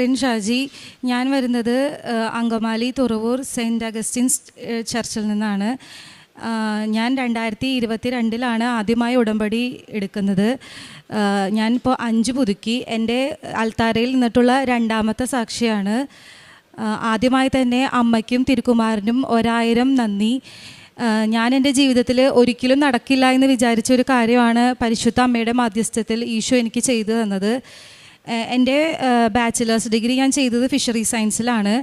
റിൻ ഷാജി ഞാൻ വരുന്നത് Angamaly Thuravoor Saint Augustine's ചർച്ചിൽ നിന്നാണ്. ഞാൻ രണ്ടായിരത്തി ഇരുപത്തി രണ്ടിലാണ് ആദ്യമായി ഉടമ്പടി എടുക്കുന്നത്. ഞാനിപ്പോൾ അഞ്ച് പുതുക്കി. എന്റെ അൽത്താരയിൽ നിന്നിട്ടുള്ള രണ്ടാമത്തെ സാക്ഷിയാണ്. ആദ്യമായി തന്നെ അമ്മയ്ക്കും തിരുക്കുമാരനും ഒരായിരം നന്ദി. ഞാൻ എന്റെ ജീവിതത്തിൽ ഒരിക്കലും നടക്കില്ല എന്ന് വിചാരിച്ച ഒരു കാര്യമാണ് പരിശുദ്ധ അമ്മയുടെ മാധ്യസ്ഥത്തിൽ ഈശോ എനിക്ക് ചെയ്തു തന്നത്. എന്റെ ബാച്ചിലേഴ്സ് ഡിഗ്രി ഞാൻ ചെയ്തത് ഫിഷറി സയൻസിലാണ്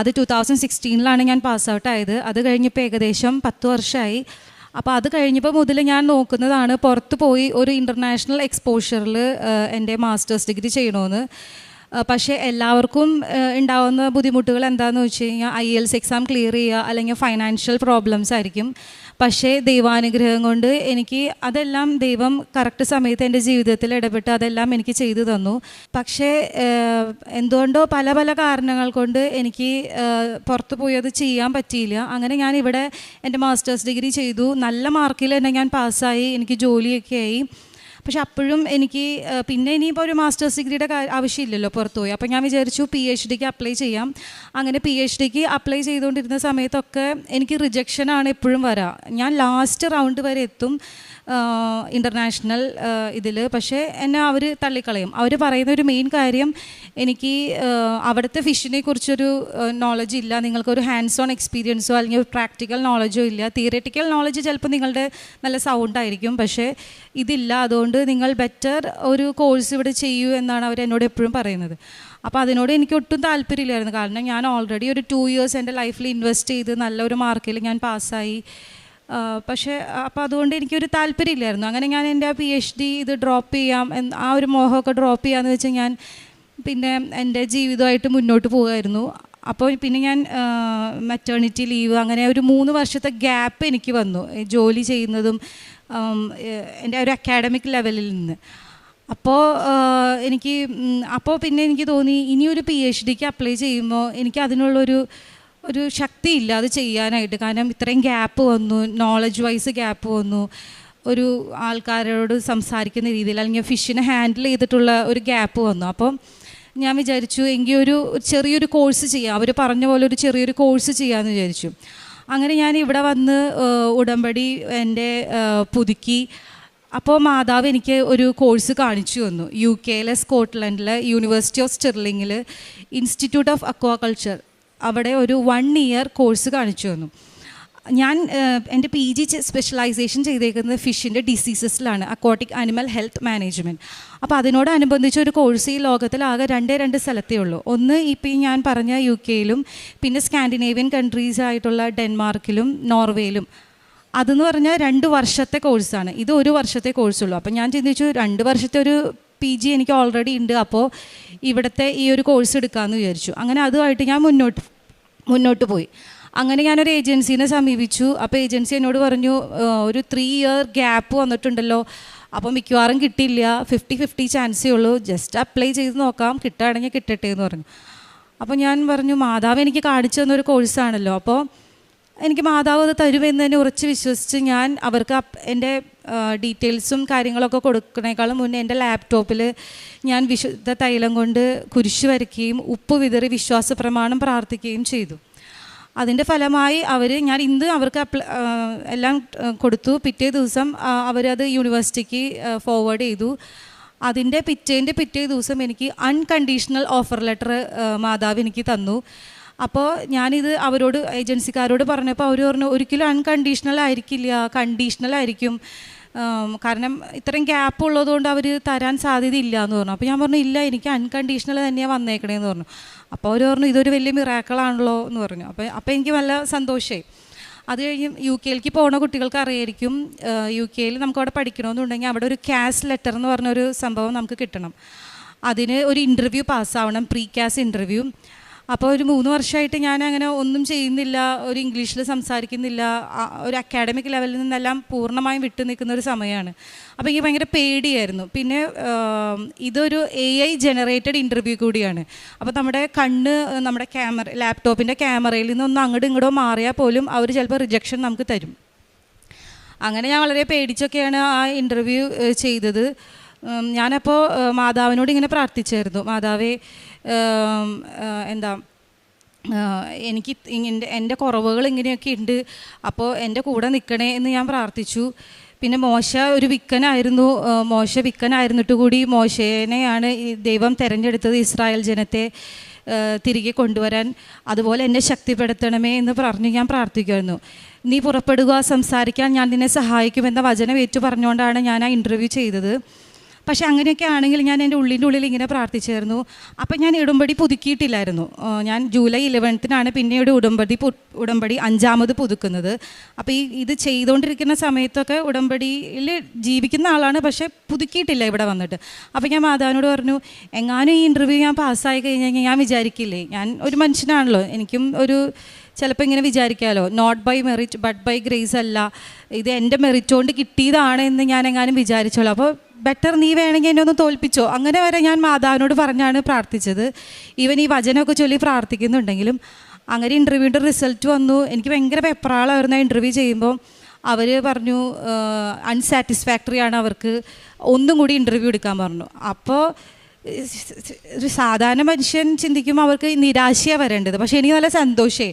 അത് ടു തൗസൻഡ് സിക്സ്റ്റീനിലാണ് ഞാൻ പാസ് ഔട്ട് ആയത്. അത് കഴിഞ്ഞപ്പോൾ ഏകദേശം പത്ത് വർഷമായി അപ്പോൾ അത് കഴിഞ്ഞപ്പോൾ മുതൽ ഞാൻ നോക്കുന്നതാണ് പുറത്ത് പോയി ഒരു ഇന്റർനാഷണൽ എക്സ്പോഷറിൽ എന്റെ മാസ്റ്റേഴ്സ് ഡിഗ്രി ചെയ്യണമെന്ന് പക്ഷേ എല്ലാവർക്കും ഉണ്ടാവുന്ന ബുദ്ധിമുട്ടുകൾ എന്താണെന്ന് വെച്ച് കഴിഞ്ഞാൽ ഐ എൽസ് എക്സാം ക്ലിയർ ചെയ്യുക അല്ലെങ്കിൽ ഫൈനാൻഷ്യൽ പ്രോബ്ലംസ് ആയിരിക്കും. പക്ഷേ ദൈവാനുഗ്രഹം കൊണ്ട് എനിക്ക് അതെല്ലാം ദൈവം കറക്റ്റ് സമയത്ത് എന്റെ ജീവിതത്തിൽ ഇടപെട്ട് അതെല്ലാം എനിക്ക് ചെയ്തു തന്നു. പക്ഷേ എന്തുകൊണ്ടോ പല പല കാരണങ്ങൾ കൊണ്ട് എനിക്ക് പുറത്തു പോയത് ചെയ്യാൻ പറ്റിയില്ല. അങ്ങനെ ഞാൻ ഇവിടെ എന്റെ മാസ്റ്റേഴ്സ് ഡിഗ്രി ചെയ്തു. നല്ല മാർക്കിൽ തന്നെ ഞാൻ പാസ്സായി എനിക്ക് ജോലിയൊക്കെ ആയി. പക്ഷെ അപ്പോഴും എനിക്ക് പിന്നെ ഇനിയിപ്പോൾ ഒരു മാസ്റ്റേഴ്സ് ഡിഗ്രിയുടെ ആവശ്യമില്ലല്ലോ പുറത്തുപോയി. അപ്പോൾ ഞാൻ വിചാരിച്ചു പി എച്ച് ഡിക്ക് അപ്ലൈ ചെയ്യാം. അങ്ങനെ പി എച്ച് ഡിക്ക് അപ്ലൈ ചെയ്തുകൊണ്ടിരുന്ന സമയത്തൊക്കെ എനിക്ക് റിജക്ഷനാണ് എപ്പോഴും വരാം. ഞാൻ ലാസ്റ്റ് റൗണ്ട് വരെ എത്തും ഇന്റർനാഷണൽ ഇതിൽ പക്ഷേ എന്നെ അവർ തള്ളിക്കളയും. അവർ പറയുന്ന ഒരു മെയിൻ കാര്യം എനിക്ക് അവിടുത്തെ ഫിഷിനെ കുറിച്ചൊരു നോളജ് ഇല്ല. നിങ്ങൾക്കൊരു ഹാൻഡ്സ് ഓൺ എക്സ്പീരിയൻസോ അല്ലെങ്കിൽ ഒരു പ്രാക്ടിക്കൽ നോളജോ ഇല്ല. തിയററ്റിക്കൽ നോളജ് ചിലപ്പോൾ നിങ്ങളുടെ നല്ല സൗണ്ടായിരിക്കും പക്ഷേ ഇതില്ല അതുകൊണ്ട് നിങ്ങൾ ബെറ്റർ ഒരു കോഴ്സ് ഇവിടെ ചെയ്യൂ എന്നാണ് അവർ എന്നോട് എപ്പോഴും പറയുന്നത്. അപ്പോൾ അതിനോട് എനിക്ക് ഒട്ടും താല്പര്യമില്ലായിരുന്നു. കാരണം ഞാൻ ഓൾറെഡി ഒരു ടു ഇയേഴ്സ് എന്റെ ലൈഫിൽ ഇൻവെസ്റ്റ് ചെയ്ത് നല്ലൊരു മാർക്കിൽ ഞാൻ പാസ്സായി പക്ഷേ അപ്പോൾ അതുകൊണ്ട് എനിക്കൊരു താല്പര്യമില്ലായിരുന്നു. അങ്ങനെ ഞാൻ എന്റെ ആ പി എച്ച് ഡി ഇത് ഡ്രോപ്പ് ചെയ്യാം ആ ഒരു മോഹമൊക്കെ ഡ്രോപ്പ് ചെയ്യാമെന്ന് വെച്ചാൽ ഞാൻ പിന്നെ എന്റെ ജീവിതമായിട്ട് മുന്നോട്ട് പോകുമായിരുന്നു. അപ്പോൾ പിന്നെ ഞാൻ മെറ്റേണിറ്റി ലീവ് അങ്ങനെ ഒരു മൂന്ന് വർഷത്തെ ഗ്യാപ്പ് എനിക്ക് വന്നു. ജോലി ചെയ്യുന്നതും എന്റെ ഒരു അക്കാഡമിക് ലെവലിൽ നിന്ന്. അപ്പോൾ എനിക്ക് അപ്പോൾ പിന്നെ എനിക്ക് തോന്നി ഇനിയൊരു പി എച്ച് ഡിക്ക് അപ്ലൈ ചെയ്യുമ്പോൾ എനിക്ക് അതിനുള്ളൊരു ഒരു ശക്തി ഇല്ല അത് ചെയ്യാനായിട്ട്. കാരണം ഇത്രയും ഗ്യാപ്പ് വന്നു നോളജ് വൈസ് ഗ്യാപ്പ് വന്നു. ഒരു ആൾക്കാരോട് സംസാരിക്കുന്ന രീതിയിൽ അല്ലെങ്കിൽ ഫിഷിനെ ഹാൻഡിൽ ചെയ്തിട്ടുള്ള ഒരു ഗ്യാപ്പ് വന്നു. അപ്പം ഞാൻ വിചാരിച്ചു എങ്കിൽ ഒരു ചെറിയൊരു കോഴ്സ് ചെയ്യാം. അവർ പറഞ്ഞ പോലെ ഒരു ചെറിയൊരു കോഴ്സ് ചെയ്യാമെന്ന് വിചാരിച്ചു. അങ്ങനെ ഞാൻ ഇവിടെ വന്ന് ഉടമ്പടി എന്റെ പുതുക്കി. അപ്പോൾ മാതാവ് എനിക്ക് ഒരു കോഴ്സ് കാണിച്ചു തന്നു. യു കെയിലെ സ്കോട്ട്ലൻഡിലെ യൂണിവേഴ്സിറ്റി ഓഫ് സ്റ്റെർലിങ്ങിൽ ഇൻസ്റ്റിറ്റ്യൂട്ട് ഓഫ് അക്വാകൾച്ചർ അവിടെ ഒരു വൺ ഇയർ കോഴ്സ് കാണിച്ചു തന്നു. ഞാൻ എന്റെ പി ജി സ്പെഷ്യലൈസേഷൻ ചെയ്തേക്കുന്നത് ഫിഷിന്റെ ഡിസീസസിലാണ് അക്വാട്ടിക് അനിമൽ ഹെൽത്ത് മാനേജ്മെന്റ് അപ്പോൾ അതിനോടനുബന്ധിച്ച് ഒരു കോഴ്സ് ഈ ലോകത്തിൽ ആകെ രണ്ടേ രണ്ട് സ്ഥലത്തേ ഉള്ളൂ. ഒന്ന് ഇപ്പോൾ ഞാൻ പറഞ്ഞ യു കെയിലും പിന്നെ സ്കാൻഡിനേവിയൻ കൺട്രീസ് ആയിട്ടുള്ള ഡെൻമാർക്കിലും നോർവേയിലും. അതെന്ന് പറഞ്ഞാൽ രണ്ട് വർഷത്തെ കോഴ്സാണ് ഇത് ഒരു വർഷത്തെ കോഴ്സുള്ളൂ അപ്പോൾ ഞാൻ ചിന്തിച്ചു രണ്ട് വർഷത്തെ ഒരു പി ജി എനിക്ക് ഓൾറെഡി ഉണ്ട് അപ്പോൾ ഇവിടുത്തെ ഈ ഒരു കോഴ്സ് എടുക്കാമെന്ന് വിചാരിച്ചു. അങ്ങനെ അതുമായിട്ട് ഞാൻ മുന്നോട്ട് മുന്നോട്ട് പോയി. അങ്ങനെ ഞാനൊരു ഏജൻസീനെ സമീപിച്ചു. അപ്പോൾ ഏജൻസി എന്നോട് പറഞ്ഞു ഒരു ത്രീ ഇയർ ഗ്യാപ്പ് വന്നിട്ടുണ്ടല്ലോ. അപ്പോൾ മിക്കവാറും കിട്ടിയില്ല. ഫിഫ്റ്റി ഫിഫ്റ്റി ചാൻസേ ഉള്ളൂ. ജസ്റ്റ് അപ്ലൈ ചെയ്ത് നോക്കാം. കിട്ടുകയാണെങ്കിൽ കിട്ടട്ടെ എന്ന് പറഞ്ഞു. അപ്പോൾ ഞാൻ പറഞ്ഞു മാതാവ് എനിക്ക് കാണിച്ചു തന്നൊരു കോഴ്സാണല്ലോ അപ്പോൾ എനിക്ക് മാതാവ് അത് തരുമെന്ന് തന്നെ ഉറച്ച് വിശ്വസിച്ച് ഞാൻ അവർക്ക് എന്റെ ഡീറ്റെയിൽസും കാര്യങ്ങളൊക്കെ കൊടുക്കണേക്കാളും മുന്നേ എന്റെ ലാപ്ടോപ്പിൽ ഞാൻ വിശുദ്ധ തൈലം കൊണ്ട് കുരിശ് വരയ്ക്കുകയും ഉപ്പ് വിതറി വിശ്വാസ പ്രമാണം പ്രാർത്ഥിക്കുകയും ചെയ്തു. അതിന്റെ ഫലമായി അവർ ഞാൻ ഇന്ന് അവർക്ക് എല്ലാം കൊടുത്തു. പിറ്റേ ദിവസം അവരത് യൂണിവേഴ്സിറ്റിക്ക് ഫോർവേഡ് ചെയ്തു. അതിന്റെ പിറ്റേന്റെ പിറ്റേ ദിവസം എനിക്ക് അൺകണ്ടീഷണൽ ഓഫർ ലെറ്റർ മാതാവ് എനിക്ക് തന്നു. അപ്പോൾ ഞാനിത് അവരോട് ഏജൻസിക്കാരോട് പറഞ്ഞപ്പോൾ അവർ പറഞ്ഞു ഒരിക്കലും അൺകണ്ടീഷണൽ ആയിരിക്കില്ല. കണ്ടീഷണൽ ആയിരിക്കും. കാരണം ഇത്രയും ഗ്യാപ്പ് ഉള്ളതുകൊണ്ട് അവർ തരാൻ സാധ്യതയില്ല എന്ന് പറഞ്ഞു. അപ്പോൾ ഞാൻ പറഞ്ഞു ഇല്ല എനിക്ക് അൺകണ്ടീഷണൽ തന്നെയാണ് വന്നേക്കണേന്ന് പറഞ്ഞു. അപ്പോൾ അവർ പറഞ്ഞു ഇതൊരു വലിയ മിറാക്കളാണല്ലോ എന്ന് പറഞ്ഞു. അപ്പോൾ അപ്പോൾ എനിക്ക് നല്ല സന്തോഷമായി അത് കഴിഞ്ഞ് യു കെയിലേക്ക് പോകുന്ന കുട്ടികൾക്ക് അറിയായിരിക്കും യു കെയിൽ നമുക്ക് അവിടെ പഠിക്കണമെന്നുണ്ടെങ്കിൽ അവിടെ ഒരു ക്യാസ് ലെറ്റർ എന്ന് പറഞ്ഞൊരു സംഭവം നമുക്ക് കിട്ടണം. അതിന് ഒരു ഇന്റർവ്യൂ പാസ്സാവണം പ്രീ ക്യാസ് ഇന്റർവ്യൂ അപ്പോൾ ഒരു മൂന്ന് വർഷമായിട്ട് ഞാൻ അങ്ങനെ ഒന്നും ചെയ്യുന്നില്ല ഒരു ഇംഗ്ലീഷിൽ സംസാരിക്കുന്നില്ല ഒരു അക്കാഡമിക് ലെവലിൽ നിന്നെല്ലാം പൂർണമായും വിട്ടു നിൽക്കുന്ന ഒരു സമയമാണ്. അപ്പോൾ എനിക്ക് ഭയങ്കര പേടിയായിരുന്നു. പിന്നെ ഇതൊരു എ ഐ ജനറേറ്റഡ് ഇന്റർവ്യൂ കൂടിയാണ്. അപ്പോൾ നമ്മുടെ കണ്ണ് നമ്മുടെ ക്യാമറ ലാപ്ടോപ്പിന്റെ ക്യാമറയിൽ നിന്നൊന്നും അങ്ങോട്ടും ഇങ്ങോട്ടോ മാറിയാൽ പോലും അവർ ചിലപ്പോൾ റിജക്ഷൻ നമുക്ക് തരും. അങ്ങനെ ഞാൻ വളരെ പേടിച്ചൊക്കെയാണ് ആ ഇന്റർവ്യൂ ചെയ്തത്. ഞാനപ്പോൾ മാതാവിനോട് ഇങ്ങനെ പ്രാർത്ഥിച്ചായിരുന്നു. മാതാവേ എന്താ എനിക്ക് ഇങ്ങനെ എന്റെ കുറവുകൾ ഇങ്ങനെയൊക്കെ ഉണ്ട് അപ്പോൾ എന്റെ കൂടെ നിൽക്കണേ എന്ന് ഞാൻ പ്രാർത്ഥിച്ചു. പിന്നെ മോശ ഒരു വിക്കനായിരുന്നു. മോശ വിക്കനായിരുന്നിട്ട് കൂടി മോശേനെയാണ് ഈ ദൈവം തിരഞ്ഞെടുത്തത് ഇസ്രായേൽ ജനത്തെ തിരികെ കൊണ്ടുവരാൻ. അതുപോലെ എന്നെ ശക്തിപ്പെടുത്തണമേ എന്ന് പറഞ്ഞ് ഞാൻ പ്രാർത്ഥിക്കുമായിരുന്നു നീ പുറപ്പെടുക സംസാരിക്കാൻ ഞാൻ നിന്നെ സഹായിക്കുമെന്ന വചനം ഏറ്റു പറഞ്ഞുകൊണ്ടാണ് ഞാൻ ആ ഇന്റർവ്യൂ ചെയ്തത്. പക്ഷെ അങ്ങനെയൊക്കെ ആണെങ്കിൽ ഞാൻ എന്റെ ഉള്ളിന്റെ ഉള്ളിൽ ഇങ്ങനെ പ്രാർത്ഥിച്ചായിരുന്നു. അപ്പം ഞാൻ ഉടമ്പടി പുതുക്കിയിട്ടില്ലായിരുന്നു. ഞാൻ ജൂലൈ ഇലവൻത്തിനാണ് പിന്നീട് ഉടമ്പടി ഉടമ്പടി അഞ്ചാമത് പുതുക്കുന്നത്. അപ്പോൾ ഈ ഇത് ചെയ്തുകൊണ്ടിരിക്കുന്ന സമയത്തൊക്കെ ഉടമ്പടിയിൽ ജീവിക്കുന്ന ആളാണ് പക്ഷേ പുതുക്കിയിട്ടില്ല ഇവിടെ വന്നിട്ട്. അപ്പോൾ ഞാൻ മാതാവിനോട് പറഞ്ഞു എങ്ങാനും ഈ ഇന്റർവ്യൂ ഞാൻ പാസ്സായി കഴിഞ്ഞാൽ ഞാൻ വിചാരിക്കില്ലേ? ഞാൻ ഒരു മനുഷ്യനാണല്ലോ. എനിക്കും ഒരു ചിലപ്പോൾ ഇങ്ങനെ വിചാരിക്കാമല്ലോ. Not by merit but by grace അല്ല. ഇത് എന്റെ മെറിറ്റ് കൊണ്ട് കിട്ടിയതാണ് എന്ന് ഞാൻ എങ്ങാനും വിചാരിച്ചോളൂ. അപ്പോൾ ബെറ്റർ നീ വേണമെങ്കിൽ എന്നെ ഒന്ന് തോൽപ്പിച്ചോ. അങ്ങനെ വരെ ഞാൻ മാതാവിനോട് പറഞ്ഞാണ് പ്രാർത്ഥിച്ചത്. ഈവൻ ഈ വചനമൊക്കെ ചൊല്ലി പ്രാർത്ഥിക്കുന്നുണ്ടെങ്കിലും അങ്ങനെ ഇന്റർവ്യൂവിന്റെ റിസൾട്ട് വന്നു. എനിക്ക് ഭയങ്കര പെപ്രാളായിരുന്നു ആ ഇന്റർവ്യൂ ചെയ്യുമ്പോൾ. അവർ പറഞ്ഞു അൺസാറ്റിസ്ഫാക്ടറി ആണ് അവർക്ക്. ഒന്നും കൂടി ഇന്റർവ്യൂ എടുക്കാൻ പറഞ്ഞു. അപ്പോൾ ഒരു സാധാരണ മനുഷ്യൻ ചിന്തിക്കുമ്പോൾ അവർക്ക് നിരാശയാണ് വരേണ്ടത്. പക്ഷേ എനിക്ക് നല്ല സന്തോഷേ.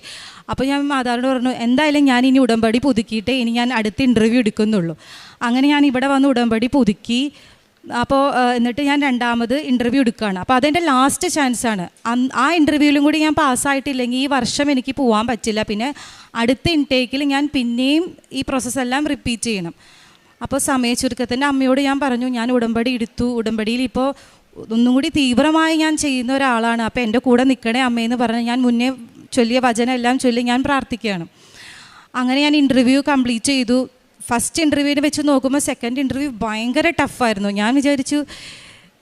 അപ്പോൾ ഞാൻ മാതാവിനോട് പറഞ്ഞു എന്തായാലും ഞാൻ ഇനി ഉടമ്പടി പുതുക്കിയിട്ട് ഇനി ഞാൻ അടുത്ത ഇന്റർവ്യൂ എടുക്കുന്നുള്ളൂ. അങ്ങനെ ഞാൻ ഇവിടെ വന്ന് ഉടമ്പടി പുതുക്കി. അപ്പോൾ എന്നിട്ട് ഞാൻ രണ്ടാമത് ഇന്റർവ്യൂ എടുക്കുകയാണ്. അപ്പോൾ അതെന്റെ ലാസ്റ്റ് ചാൻസാണ് ആ ഇന്റർവ്യൂവിലും കൂടി ഞാൻ പാസ്സായിട്ടില്ലെങ്കിൽ ഈ വർഷം എനിക്ക് പോകാൻ പറ്റില്ല. പിന്നെ അടുത്ത ഇൻടേക്കിൽ ഞാൻ പിന്നെയും ഈ പ്രോസസ്സെല്ലാം റിപ്പീറ്റ് ചെയ്യണം. അപ്പോൾ സമയ ചുരുക്കത്തിന്റെ അമ്മയോട് ഞാൻ പറഞ്ഞു ഞാൻ ഉടമ്പടി എടുത്തു. ഉടമ്പടിയിൽ ഇപ്പോൾ ഒന്നും കൂടി തീവ്രമായി ഞാൻ ചെയ്യുന്ന ഒരാളാണ്. അപ്പോൾ എന്റെ കൂടെ നിൽക്കണേ അമ്മയെന്ന് പറഞ്ഞ് ഞാൻ മുന്നേ ചൊല്ലിയ വചനം എല്ലാം ചൊല്ലി ഞാൻ പ്രാർത്ഥിക്കുകയാണ്. അങ്ങനെ ഞാൻ ഇന്റർവ്യൂ കംപ്ലീറ്റ് ചെയ്തു. ഫസ്റ്റ് ഇന്റർവ്യൂവിനെ വെച്ച് നോക്കുമ്പോൾ സെക്കൻഡ് ഇന്റർവ്യൂ ഭയങ്കര ടഫായിരുന്നു ഞാൻ വിചാരിച്ചു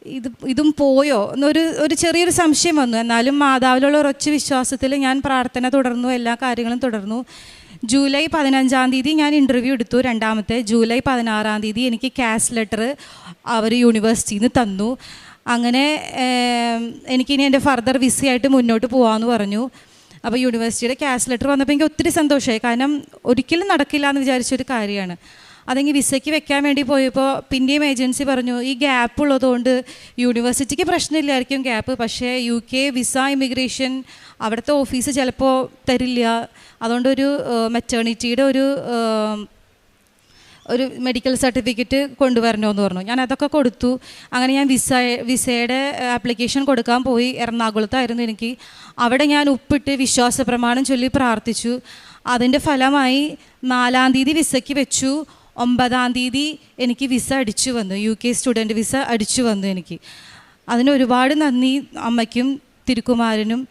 ഇത് ഇതും പോയോ? എന്നൊരു ഒരു ചെറിയൊരു സംശയം വന്നു. എന്നാലും മാതാവിലുള്ള ഉറച്ച വിശ്വാസത്തിൽ ഞാൻ പ്രാർത്ഥന തുടർന്നു. എല്ലാ കാര്യങ്ങളും തുടർന്നു. ജൂലൈ പതിനഞ്ചാം തീയതി ഞാൻ ഇന്റർവ്യൂ എടുത്തു. രണ്ടാമത്തെ ജൂലൈ പതിനാറാം തീയതി എനിക്ക് ക്യാഷ് ലെറ്റർ അവർ യൂണിവേഴ്സിറ്റിയിൽ നിന്ന് തന്നു. അങ്ങനെ എനിക്കിനി എന്റെ ഫർദർ വിസയായിട്ട് മുന്നോട്ട് പോകാമെന്ന് പറഞ്ഞു. അപ്പോൾ യൂണിവേഴ്സിറ്റിയുടെ ക്യാഷ് ലെറ്റർ വന്നപ്പോൾ എനിക്ക് ഒത്തിരി സന്തോഷമായി. കാരണം ഒരിക്കലും നടക്കില്ല എന്ന് വിചാരിച്ചൊരു കാര്യമാണ്. അതെങ്കിൽ വിസയ്ക്ക് വെക്കാൻ വേണ്ടി പോയപ്പോൾ പിന്നെയും ഏജൻസി പറഞ്ഞു ഈ ഗ്യാപ്പ് ഉള്ളതുകൊണ്ട് യൂണിവേഴ്സിറ്റിക്ക് പ്രശ്നമില്ലായിരിക്കും ഗ്യാപ്പ്. പക്ഷേ യു കെ വിസ ഇമിഗ്രേഷൻ അവിടുത്തെ ഓഫീസ് ചിലപ്പോൾ തരില്ല. അതുകൊണ്ടൊരു മെറ്റേണിറ്റിയുടെ ഒരു ഒരു മെഡിക്കൽ സർട്ടിഫിക്കറ്റ് കൊണ്ടുവരണമെന്ന് പറഞ്ഞു. ഞാൻ അതൊക്കെ കൊടുത്തു. അങ്ങനെ ഞാൻ വിസ വിസയുടെ ആപ്ലിക്കേഷൻ കൊടുക്കാൻ പോയി എറണാകുളത്തായിരുന്നു എനിക്ക്. അവിടെ ഞാൻ ഉപ്പിട്ട് വിശ്വാസ പ്രമാണം ചൊല്ലി പ്രാർത്ഥിച്ചു. അതിന്റെ ഫലമായി നാലാം തീയതി വിസയ്ക്ക് വെച്ചു. ഒമ്പതാം തീയതി എനിക്ക് വിസ അടിച്ചു വന്നു. യു കെ സ്റ്റുഡന്റ് വിസ അടിച്ചു വന്നു എനിക്ക്. അതിന് ഒരുപാട് നന്ദി അമ്മയ്ക്കും തിരുക്കുമാരനും.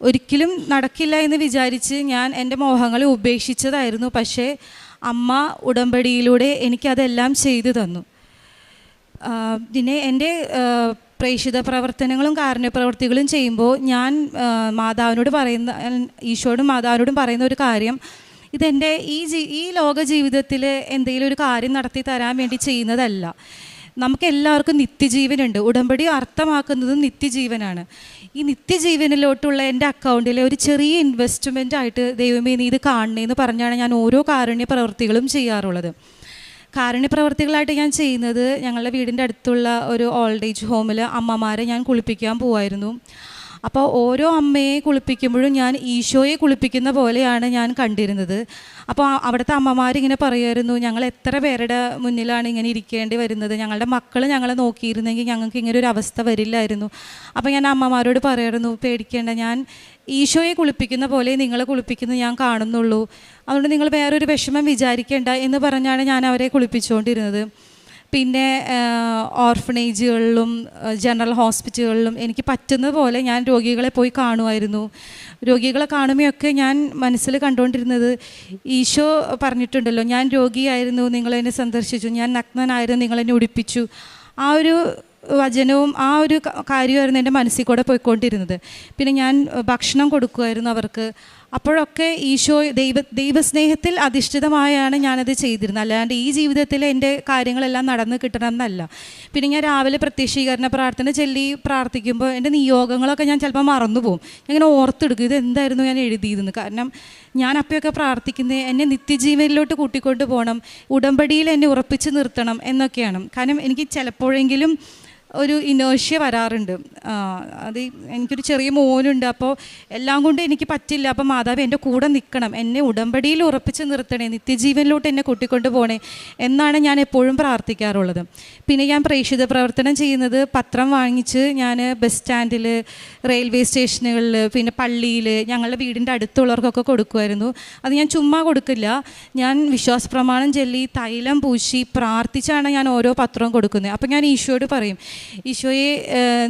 ഒരിക്കലും നടക്കില്ല എന്ന് വിചാരിച്ച് ഞാൻ എന്റെ മോഹങ്ങളെ ഉപേക്ഷിച്ചതായിരുന്നു. പക്ഷേ അമ്മ ഉടമ്പടിയിലൂടെ എനിക്കതെല്ലാം ചെയ്തു തന്നു. പിന്നെ എന്റെ പ്രേക്ഷിത പ്രവർത്തനങ്ങളും കാരുണ്യപ്രവർത്തികളും ചെയ്യുമ്പോൾ ഞാൻ മാതാവിനോട് പറയുന്ന ഈശോയോടും മാതാവിനോടും പറയുന്ന ഒരു കാര്യം ഇതെന്റെ ഈ ജീ ഈ ലോക ജീവിതത്തിൽ എന്തെങ്കിലും ഒരു കാര്യം നടത്തി തരാൻ വേണ്ടി ചെയ്യുന്നതല്ല. നമുക്ക് എല്ലാവർക്കും നിത്യജീവനുണ്ട്. ഉടമ്പടി അർത്ഥമാക്കുന്നത് നിത്യജീവനാണ്. ഈ നിത്യജീവനിലോട്ടുള്ള എന്റെ അക്കൗണ്ടിലെ ഒരു ചെറിയ ഇൻവെസ്റ്റ്മെന്റ് ആയിട്ട് ദൈവമേ നീ ഇത് കാണണേന്ന് പറഞ്ഞാണ് ഞാൻ ഓരോ കാരുണ്യ പ്രവൃത്തികളും ചെയ്യാറുള്ളത്. കാരുണ്യ പ്രവർത്തികളായിട്ട് ഞാൻ ചെയ്യുന്നത് ഞങ്ങളുടെ വീടിന്റെ അടുത്തുള്ള ഒരു ഓൾഡ് ഏജ് ഹോമിൽ അമ്മമാരെ ഞാൻ കുളിപ്പിക്കാൻ പോവായിരുന്നു. അപ്പോൾ ഓരോ അമ്മയെ കുളിപ്പിക്കുമ്പോഴും ഞാൻ ഈശോയെ കുളിപ്പിക്കുന്ന പോലെയാണ് ഞാൻ കണ്ടിരുന്നത്. അപ്പോൾ അവിടുത്തെ അമ്മമാരിങ്ങനെ പറയുമായിരുന്നു ഞങ്ങൾ എത്ര പേരുടെ മുന്നിലാണ് ഇങ്ങനെ ഇരിക്കേണ്ടി വരുന്നത്? ഞങ്ങളുടെ മക്കൾ ഞങ്ങളെ നോക്കിയിരുന്നെങ്കിൽ ഞങ്ങൾക്ക് ഇങ്ങനെ ഒരു അവസ്ഥ വരില്ലായിരുന്നു. അപ്പോൾ ഞാൻ അമ്മമാരോട് പറയായിരുന്നു പേടിക്കേണ്ട ഞാൻ ഈശോയെ കുളിപ്പിക്കുന്ന പോലെ നിങ്ങളെ കുളിപ്പിക്കുന്നത് ഞാൻ കാണുന്നുള്ളൂ. അതുകൊണ്ട് നിങ്ങൾ വേറൊരു വിഷമം വിചാരിക്കേണ്ട എന്ന് പറഞ്ഞാണ് ഞാൻ അവരെ കുളിപ്പിച്ചുകൊണ്ടിരുന്നത്. പിന്നെ ഓർഫനേജുകളിലും ജനറൽ ഹോസ്പിറ്റലുകളിലും എനിക്ക് പറ്റുന്ന പോലെ ഞാൻ രോഗികളെ പോയി കാണുമായിരുന്നു. രോഗികളെ കാണുമ്പോഴൊക്കെ ഞാൻ മനസ്സിൽ കണ്ടുകൊണ്ടിരുന്നത് ഈശോ പറഞ്ഞിട്ടുണ്ടല്ലോ ഞാൻ രോഗിയായിരുന്നു നിങ്ങളെന്നെ സന്ദർശിച്ചു ഞാൻ നഗ്നനായിരുന്നു നിങ്ങളെന്നെ ഉടിപ്പിച്ചു. ആ ഒരു വചനവും ആ ഒരു കാര്യമായിരുന്നു എന്റെ മനസ്സിൽ കൂടെ പോയിക്കൊണ്ടിരുന്നത്. പിന്നെ ഞാൻ ഭക്ഷണം കൊടുക്കുമായിരുന്നു അവർക്ക്. അപ്പോഴൊക്കെ ഈശോ ദൈവ ദൈവസ്നേഹത്തിൽ അധിഷ്ഠിതമായാണ് ഞാനത് ചെയ്തിരുന്നത്. അല്ലാണ്ട് ഈ ജീവിതത്തിൽ എന്റെ കാര്യങ്ങളെല്ലാം നടന്ന് കിട്ടണം എന്നല്ല പിന്നെ ഞാൻ രാവിലെ പ്രത്യക്ഷീകരണ പ്രാർത്ഥന ചൊല്ലി പ്രാർത്ഥിക്കുമ്പോൾ എന്റെ നിയോഗങ്ങളൊക്കെ ഞാൻ ചിലപ്പോൾ മറന്നുപോകും. ഞാൻ ഇങ്ങനെ ഓർത്തെടുക്കും ഇത് എന്തായിരുന്നു ഞാൻ എഴുതിയിരുന്നത് കാരണം ഞാൻ അപ്പോഴൊക്കെ പ്രാർത്ഥിക്കുന്നത് എന്നെ നിത്യജീവനിലോട്ട് കൂട്ടിക്കൊണ്ട് പോകണം ഉടമ്പടിയിൽ എന്നെ ഉറപ്പിച്ച് നിർത്തണം എന്നൊക്കെയാണ്. കാരണം എനിക്ക് ചിലപ്പോഴെങ്കിലും ഒരു ഇനേഷ്യ വരാറുണ്ട്. അത് എനിക്കൊരു ചെറിയ മോനുണ്ട്. അപ്പോൾ എല്ലാം കൊണ്ട് എനിക്ക് പറ്റില്ല. അപ്പോൾ മാതാവ് എന്റെ കൂടെ നിൽക്കണം. എന്നെ ഉടമ്പടിയിൽ ഉറപ്പിച്ച് നിർത്തണേ. നിത്യജീവനിലോട്ട് എന്നെ കൂട്ടിക്കൊണ്ട് പോകണേ എന്നാണ് ഞാൻ എപ്പോഴും പ്രാർത്ഥിക്കാറുള്ളത്. പിന്നെ ഞാൻ പ്രേക്ഷിത പ്രവർത്തനം ചെയ്യുന്നത് പത്രം വാങ്ങിച്ച് ഞാൻ ബസ് സ്റ്റാൻഡിൽ റെയിൽവേ സ്റ്റേഷനുകളിൽ പിന്നെ പള്ളിയിൽ ഞങ്ങളുടെ വീടിന്റെ അടുത്തുള്ളവർക്കൊക്കെ കൊടുക്കുമായിരുന്നു. അത് ഞാൻ ചുമ്മാ കൊടുക്കില്ല. ഞാൻ വിശ്വാസ പ്രമാണം ചൊല്ലി തൈലം പൂശി പ്രാർത്ഥിച്ചാണ് ഞാൻ ഓരോ പത്രവും കൊടുക്കുന്നത്. അപ്പോൾ ഞാൻ ഈശോയോട് പറയും ഈശോയെ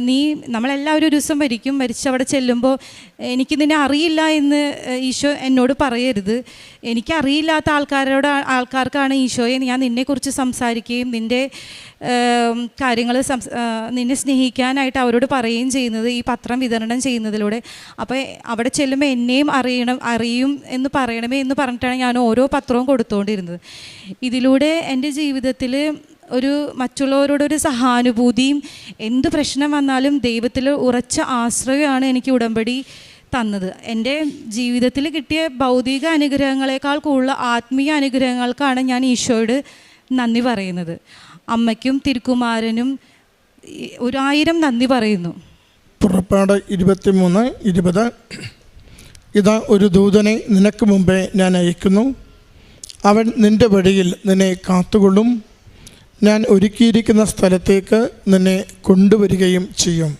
നീ നമ്മളെല്ലാവരും ഒരു ദിവസം മരിക്കും മരിച്ച് അവിടെ ചെല്ലുമ്പോൾ എനിക്ക് നിന്നെ അറിയില്ല എന്ന് ഈശോ എന്നോട് പറയരുത്. എനിക്കറിയില്ലാത്ത ആൾക്കാരോട് ആൾക്കാർക്കാണ് ഈശോയെ ഞാൻ നിന്നെക്കുറിച്ച് സംസാരിക്കുകയും നിന്റെ കാര്യങ്ങൾ നിന്നെ സ്നേഹിക്കാനായിട്ട് അവരോട് പറയുകയും ചെയ്യുന്നത് ഈ പത്രം വിതരണം ചെയ്യുന്നതിലൂടെ. അപ്പോൾ അവിടെ ചെല്ലുമ്പോൾ എന്നെയും അറിയണം അറിയും എന്ന് പറയണമേ എന്ന് പറഞ്ഞിട്ടാണ് ഞാൻ ഓരോ പത്രവും കൊടുത്തുകൊണ്ടിരുന്നത് ഇതിലൂടെ എന്റെ ജീവിതത്തിൽ ഒരു മറ്റുള്ളവരോടൊരു സഹാനുഭൂതിയും എന്ത് പ്രശ്നം വന്നാലും ദൈവത്തിൽ ഉറച്ച ആശ്രയമാണ് എനിക്ക് ഉടമ്പടി തന്നത്. എന്റെ ജീവിതത്തിൽ കിട്ടിയ ഭൗതിക അനുഗ്രഹങ്ങളെക്കാൾ കൂടുതൽ ആത്മീയ അനുഗ്രഹങ്ങൾക്കാണ് ഞാൻ ഈശോയോട് നന്ദി പറയുന്നത്. അമ്മയ്ക്കും തിരുക്കുമാരനും ഒരായിരം നന്ദി പറയുന്നു. പുറപ്പാട് ഇരുപത്തിമൂന്ന് ഇരുപത്. ഇതാ ഒരു ദൂതനെ നിനക്ക് മുമ്പേ ഞാൻ അയക്കുന്നു. അവൻ നിന്റെ വഴിയിൽ നിന്നെ കാത്തുകൊള്ളും. ഞാൻ ഒരുക്കിയിരിക്കുന്ന സ്ഥലത്തേക്ക് നിന്നെ കൊണ്ടുവരികയും ചെയ്യും.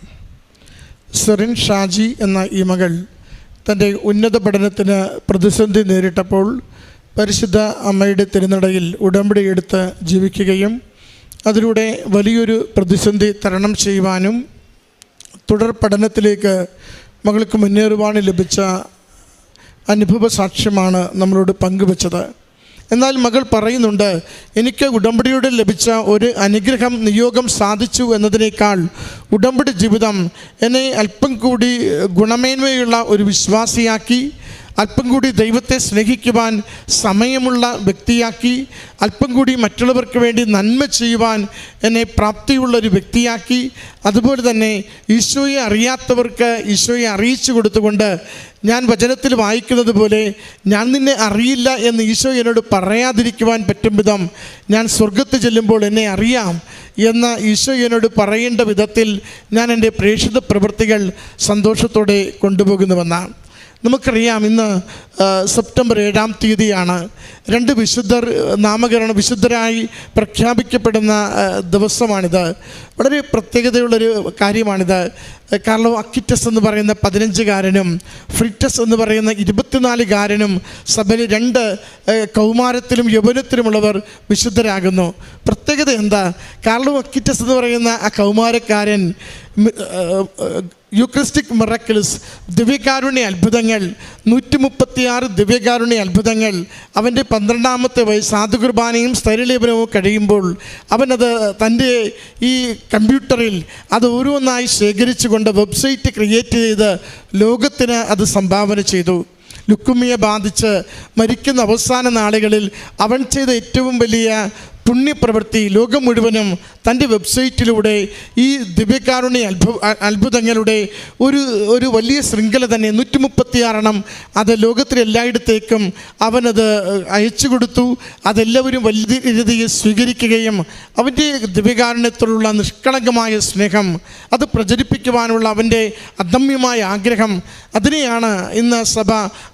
സെറിൻ ഷാജി എന്ന ഈ മകൾ തന്റെ ഉന്നത പഠനത്തിന് പ്രതിസന്ധി നേരിട്ടപ്പോൾ പരിശുദ്ധ അമ്മയുടെ തിരുനടയിൽ ഉടമ്പടി എടുത്ത് ജീവിക്കുകയും അതിലൂടെ വലിയൊരു പ്രതിസന്ധി തരണം ചെയ്യുവാനും തുടർ പഠനത്തിലേക്ക് മകൾക്ക് മുന്നേറുവാൻ ലഭിച്ച അനുഭവ സാക്ഷ്യമാണ് നമ്മളോട് പങ്കുവച്ചത്. എന്നാൽ മകൾ പറയുന്നുണ്ട് എനിക്ക് ഉടമ്പടിയുടെ ലഭിച്ച ഒരു അനുഗ്രഹം നിയോഗം സാധിച്ചു എന്നതിനേക്കാൾ ഉടമ്പടി ജീവിതം എന്നെ അല്പം കൂടി ഗുണമേന്മയുള്ള ഒരു വിശ്വാസിയാക്കി അല്പം കൂടി ദൈവത്തെ സ്നേഹിക്കുവാൻ സമയമുള്ള വ്യക്തിയാക്കി അല്പം കൂടി മറ്റുള്ളവർക്ക് വേണ്ടി നന്മ ചെയ്യുവാൻ എന്നെ പ്രാപ്തിയുള്ള ഒരു വ്യക്തിയാക്കി. അതുപോലെ തന്നെ ഈശോയെ അറിയാത്തവർക്ക് ഈശോയെ അറിയിച്ചു കൊടുത്തുകൊണ്ട് ഞാൻ വചനത്തിൽ വായിക്കുന്നത് പോലെ ഞാൻ നിന്നെ അറിയില്ല എന്ന് ഈശോ എന്നോട് പറയാതിരിക്കുവാൻ പറ്റും വിധം ഞാൻ സ്വർഗത്ത് ചെല്ലുമ്പോൾ എന്നെ അറിയാം എന്ന് ഈശോ എന്നോട് പറയേണ്ട വിധത്തിൽ ഞാൻ എന്റെ പ്രേക്ഷിത പ്രവൃത്തികൾ സന്തോഷത്തോടെ കൊണ്ടുപോകുന്നുവെന്നാണ്. നമുക്കറിയാം ഇന്ന് സെപ്റ്റംബർ ഏഴാം തീയതിയാണ് രണ്ട് വിശുദ്ധർ നാമകരണ വിശുദ്ധരായി പ്രഖ്യാപിക്കപ്പെടുന്ന ദിവസമാണിത്. വളരെ പ്രത്യേകതയുള്ളൊരു കാര്യമാണിത്. കാർലോ അക്കിറ്റസ് എന്ന് പറയുന്ന പതിനഞ്ചുകാരനും ഫ്രിറ്റസ് എന്ന് പറയുന്ന ഇരുപത്തിനാലുകാരനും സഭയിൽ രണ്ട് കൗമാരത്തിലും യൗവനത്തിലുമുള്ളവർ വിശുദ്ധരാകുന്നു. പ്രത്യേകത എന്താ? കാർലോ അക്കിറ്റസ് എന്ന് പറയുന്ന ആ കൗമാരക്കാരൻ യൂക്രിസ്റ്റിക് മിറക്കിൾസ് ദിവ്യകാരുണ്യ അത്ഭുതങ്ങൾ നൂറ്റി മുപ്പത്തിയാറ് ദിവ്യകാരുണ്യ അത്ഭുതങ്ങൾ അവന്റെ പന്ത്രണ്ടാമത്തെ വയസ്സ് ആദ്യകുർബാനയും സ്ഥൈര്യലേപനവും കഴിയുമ്പോൾ അവനത് തന്റെ ഈ കമ്പ്യൂട്ടറിൽ അത് ഓരോന്നായി ശേഖരിച്ചുകൊണ്ട് വെബ്സൈറ്റ് ക്രിയേറ്റ് ചെയ്ത് ലോകത്തിന് അത് സംഭാവന ചെയ്തു. ലുക്കുമിയെ ബാധിച്ച് മരിക്കുന്ന അവസാന നാളുകളിൽ അവൻ ചെയ്ത ഏറ്റവും വലിയ പുണ്യപ്രവൃത്തി ലോകം മുഴുവനും തന്റെ വെബ്സൈറ്റിലൂടെ ഈ ദിവ്യകാരുണ്യ അത്ഭു അത്ഭുതങ്ങളുടെ ഒരു ഒരു വലിയ ശൃംഖല തന്നെ നൂറ്റി മുപ്പത്തിയാറെണ്ണം അത് ലോകത്തിലെ എല്ലായിടത്തേക്കും അവനത് അയച്ചു കൊടുത്തു. അതെല്ലാവരും വലിയ രീതിയിൽ സ്വീകരിക്കുകയും അവന്റെ ദിവ്യകാരുണ്യത്തോടുള്ള നിഷ്കളങ്കമായ സ്നേഹം അത് പ്രചരിപ്പിക്കുവാനുള്ള അവന്റെ അദമ്യമായ ആഗ്രഹം അതിനെയാണ് ഇന്ന് സഭ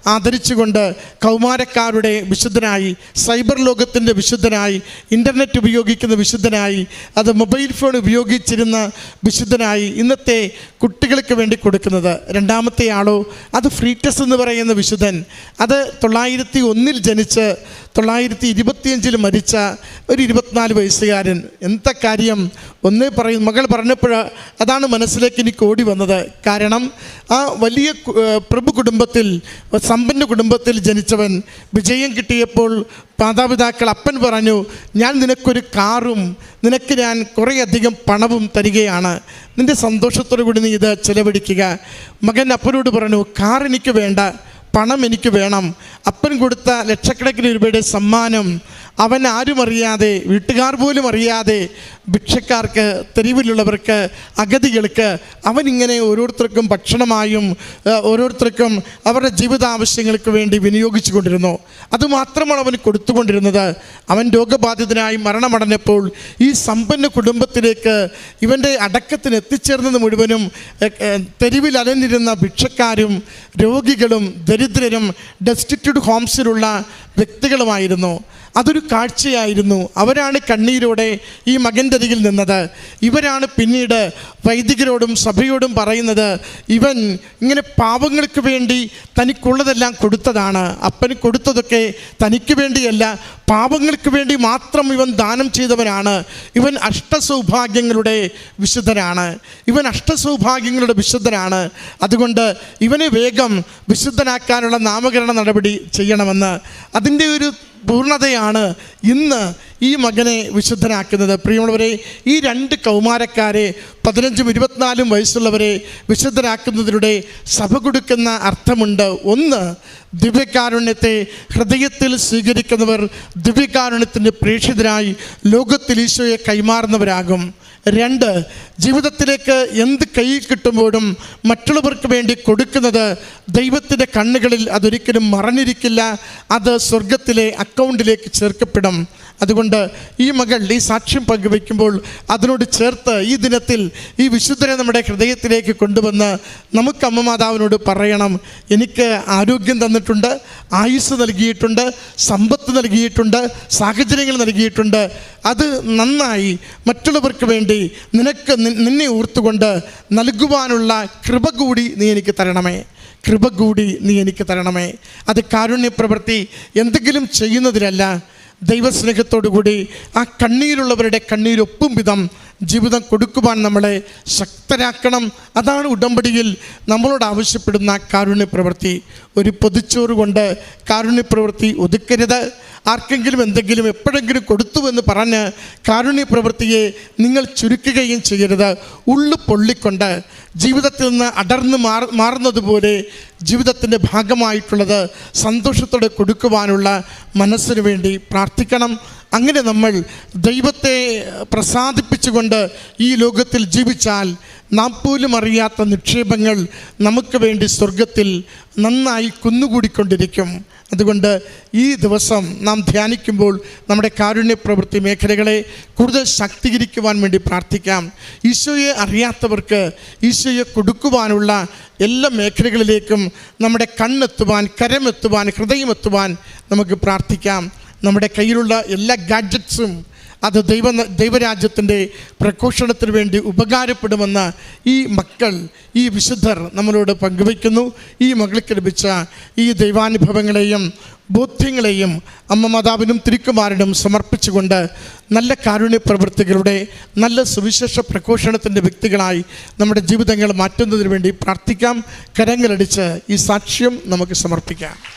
ആദരിച്ചുകൊണ്ട് കൗമാരക്കാരുടെ വിശുദ്ധനായി സൈബർ ലോകത്തിന്റെ വിശുദ്ധനായി ഇന്റർനെറ്റ് ഉപയോഗിക്കുന്ന വിശുദ്ധനായി അത് മൊബൈൽ ഫോൺ ഉപയോഗിച്ചിരുന്ന വിശുദ്ധനായി ഇന്നത്തെ കുട്ടികൾക്ക് വേണ്ടി കൊടുക്കുന്നത്. രണ്ടാമത്തെ ആളോ അത് ഫ്രീറ്റസ് എന്ന് പറയുന്ന വിശുദ്ധൻ. അത് തൊള്ളായിരത്തി ഒന്നിൽ ജനിച്ച് തൊള്ളായിരത്തി ഇരുപത്തിയഞ്ചിൽ മരിച്ച ഒരു ഇരുപത്തിനാല് വയസ്സുകാരൻ എന്താ കാര്യം? ഒന്നേ പറയും. മകൾ പറഞ്ഞപ്പോൾ അതാണ് മനസ്സിലേക്ക് എനിക്ക് ഓടി വന്നത്. കാരണം ആ വലിയ പ്രഭു കുടുംബത്തിൽ സമ്പന്ന കുടുംബത്തിൽ ജനിച്ചവൻ വിജയം കിട്ടിയപ്പോൾ മാതാപിതാക്കൾ അപ്പൻ പറഞ്ഞു ഞാൻ നിനക്കൊരു കാറും നിനക്ക് ഞാൻ കുറേയധികം പണവും തരികയാണ്. നിന്റെ സന്തോഷത്തോടു കൂടി നീ ഇത് ചെലവഴിക്കുക. മകൻ അപ്പനോട് പറഞ്ഞു കാർ എനിക്ക് വേണ്ട പണം എനിക്ക് വേണം. അപ്പൻ കൊടുത്ത ലക്ഷക്കണക്കിന് രൂപയുടെ സമ്മാനം അവൻ ആരും അറിയാതെ വീട്ടുകാർ പോലും അറിയാതെ ഭിക്ഷക്കാർക്ക് തെരുവിലുള്ളവർക്ക് അഗതികൾക്ക് അവനിങ്ങനെ ഓരോരുത്തർക്കും ഭക്ഷണമായും ഓരോരുത്തർക്കും അവരുടെ ജീവിതാവശ്യങ്ങൾക്ക് വേണ്ടി വിനിയോഗിച്ചു കൊണ്ടിരുന്നു. അതുമാത്രമാണ് അവൻ കൊടുത്തുകൊണ്ടിരുന്നത്. അവൻ രോഗബാധിതനായി മരണമടഞ്ഞപ്പോൾ ഈ സമ്പന്ന കുടുംബത്തിലേക്ക് ഇവന്റെ അടക്കത്തിന് എത്തിച്ചേർന്നത് മുഴുവനും തെരുവിൽ അലഞ്ഞിരുന്ന ഭിക്ഷക്കാരും രോഗികളും ദരിദ്രരും ഡെസ്റ്റിറ്റ്യൂഡ് ഹോംസിലുള്ള വ്യക്തികളുമായിരുന്നു. അതൊരു കാഴ്ചയായിരുന്നു. അവരാണ് കണ്ണീരോടെ ഈ മകന്റെ അരികിൽ നിന്നത്. ഇവരാണ് പിന്നീട് വൈദികരോടും സഭയോടും പറയുന്നത് ഇവൻ ഇങ്ങനെ പാവങ്ങൾക്ക് വേണ്ടി തനിക്കുള്ളതെല്ലാം കൊടുത്തതാണ്. അപ്പന് കൊടുത്തതൊക്കെ തനിക്ക് വേണ്ടിയല്ല പാവങ്ങൾക്ക് വേണ്ടി മാത്രം ഇവൻ ദാനം ചെയ്തവനാണ്. ഇവൻ അഷ്ടസൗഭാഗ്യങ്ങളുടെ വിശുദ്ധനാണ്. ഇവൻ അഷ്ടസൗഭാഗ്യങ്ങളുടെ വിശുദ്ധനാണ്. അതുകൊണ്ട് ഇവനെ വേഗം വിശുദ്ധനാക്കാനുള്ള നാമകരണ നടപടി ചെയ്യണമെന്ന്. അതിന്റെ ഒരു പൂർണതയാണ് ഇന്ന് ഈ മകനെ വിശുദ്ധനാക്കുന്നത്. പ്രിയമുള്ളവരെ ഈ രണ്ട് കൗമാരക്കാരെ പതിനഞ്ചും ഇരുപത്തിനാലും വയസ്സുള്ളവരെ വിശുദ്ധരാക്കുന്നതിലൂടെ സഭ കൊടുക്കുന്ന അർത്ഥമുണ്ട്. ഒന്ന് ദിവ്യകാരുണ്യത്തെ ഹൃദയത്തിൽ സ്വീകരിക്കുന്നവർ ദിവ്യകാരുണ്യത്തിന്റെ പ്രേക്ഷിതരായി ലോകത്തിൽ ഈശോയെ കൈമാറുന്നവരാകും. രണ്ട് ജീവിതത്തിലേക്ക് എന്ത് കൈ കിട്ടുമ്പോഴും മറ്റുള്ളവർക്ക് വേണ്ടി കൊടുക്കുന്നത് ദൈവത്തിന്റെ കണ്ണുകളിൽ അതൊരിക്കലും മറഞ്ഞിരിക്കില്ല. അത് സ്വർഗത്തിലെ അക്കൗണ്ടിലേക്ക് ചേർക്കപ്പെടും. അതുകൊണ്ട് ഈ മകൾ ഈ സാക്ഷ്യം പങ്കുവയ്ക്കുമ്പോൾ അതിനോട് ചേർത്ത് ഈ ദിനത്തിൽ ഈ വിശുദ്ധനെ നമ്മുടെ ഹൃദയത്തിലേക്ക് കൊണ്ടുവന്ന് നമുക്ക് അമ്മ മാതാവിനോട് പറയണം. എനിക്ക് ആരോഗ്യം തന്നിട്ടുണ്ട് ആയുസ് നൽകിയിട്ടുണ്ട് സമ്പത്ത് നൽകിയിട്ടുണ്ട് സാഹചര്യങ്ങൾ നൽകിയിട്ടുണ്ട്. അത് നന്നായി മറ്റുള്ളവർക്ക് വേണ്ടി നിനക്ക് നിന്നെ ഓർത്തുകൊണ്ട് നൽകുവാനുള്ള കൃപ കൂടി നീ എനിക്ക് തരണമേ. കൃപ കൂടി നീ എനിക്ക് തരണമേ. അത് കാരുണ്യപ്രവൃത്തി എന്തെങ്കിലും ചെയ്യുന്നതിലല്ല ദൈവസ്നേഹത്തോടു കൂടി ആ കണ്ണീരുള്ളവരുടെ കണ്ണീരൊപ്പും വിധം ജീവിതം കൊടുക്കുവാൻ നമ്മളെ ശക്തരാക്കണം. അതാണ് ഉടമ്പടിയിൽ നമ്മളോട് ആവശ്യപ്പെടുന്ന കാരുണ്യ പ്രവൃത്തി ഒരു പൊതിച്ചോറ് കൊണ്ട് കാരുണ്യപ്രവൃത്തി ഒതുക്കരുത്. ആർക്കെങ്കിലും എന്തെങ്കിലും എപ്പോഴെങ്കിലും കൊടുത്തുവെന്ന് പറഞ്ഞ് കാരുണ്യപ്രവൃത്തിയെ നിങ്ങൾ ചുരുക്കുകയും ചെയ്യരുത്. ഉള്ളു പൊള്ളിക്കൊണ്ട് ജീവിതത്തിൽ നിന്ന് അടർന്ന് മാറ മാറുന്നതുപോലെ ജീവിതത്തിന്റെ ഭാഗമായിട്ടുള്ളത് സന്തോഷത്തോടെ കൊടുക്കുവാനുള്ള മനസ്സിനു വേണ്ടി പ്രാർത്ഥിക്കണം. അങ്ങനെ നമ്മൾ ദൈവത്തെ പ്രസാദിപ്പിച്ചുകൊണ്ട് ഈ ലോകത്തിൽ ജീവിച്ചാൽ നാം പോലും അറിയാത്ത നിക്ഷേപങ്ങൾ നമുക്ക് വേണ്ടി സ്വർഗത്തിൽ നന്നായി കുന്നുകൂടിക്കൊണ്ടിരിക്കും. അതുകൊണ്ട് ഈ ദിവസം നാം ധ്യാനിക്കുമ്പോൾ നമ്മുടെ കാരുണ്യ പ്രവൃത്തി മേഖലകളെ കൂടുതൽ ശാക്തീകരിക്കുവാൻ വേണ്ടി പ്രാർത്ഥിക്കാം. ഈശോയെ അറിയാത്തവർക്ക് ഈശോയെ കൊടുക്കുവാനുള്ള എല്ലാ മേഖലകളിലേക്കും നമ്മുടെ കണ്ണെത്തുവാൻ കരമെത്തുവാൻ ഹൃദയമെത്തുവാൻ നമുക്ക് പ്രാർത്ഥിക്കാം. നമ്മുടെ കയ്യിലുള്ള എല്ലാ ഗാഡ്ജറ്റ്സും അത് ദൈവ ദൈവരാജ്യത്തിന്റെ പ്രഘോഷണത്തിന് വേണ്ടി ഉപകാരപ്പെടുമെന്ന ഈ മക്കൾ ഈ വിശുദ്ധർ നമ്മളോട് പങ്കുവയ്ക്കുന്നു. ഈ മകൾക്ക് ലഭിച്ച ഈ ദൈവാനുഭവങ്ങളെയും ബോധ്യങ്ങളെയും അമ്മ മാതാവിനും തിരുക്കുമാരനും സമർപ്പിച്ചുകൊണ്ട് നല്ല കാരുണ്യ പ്രവൃത്തികളുടെ നല്ല സുവിശേഷ പ്രഘോഷണത്തിന്റെ വ്യക്തികളായി നമ്മുടെ ജീവിതങ്ങൾ മാറ്റുന്നതിന് വേണ്ടി പ്രാർത്ഥിക്കാം. കരങ്ങളടിച്ച് ഈ സാക്ഷ്യം നമുക്ക് സമർപ്പിക്കാം.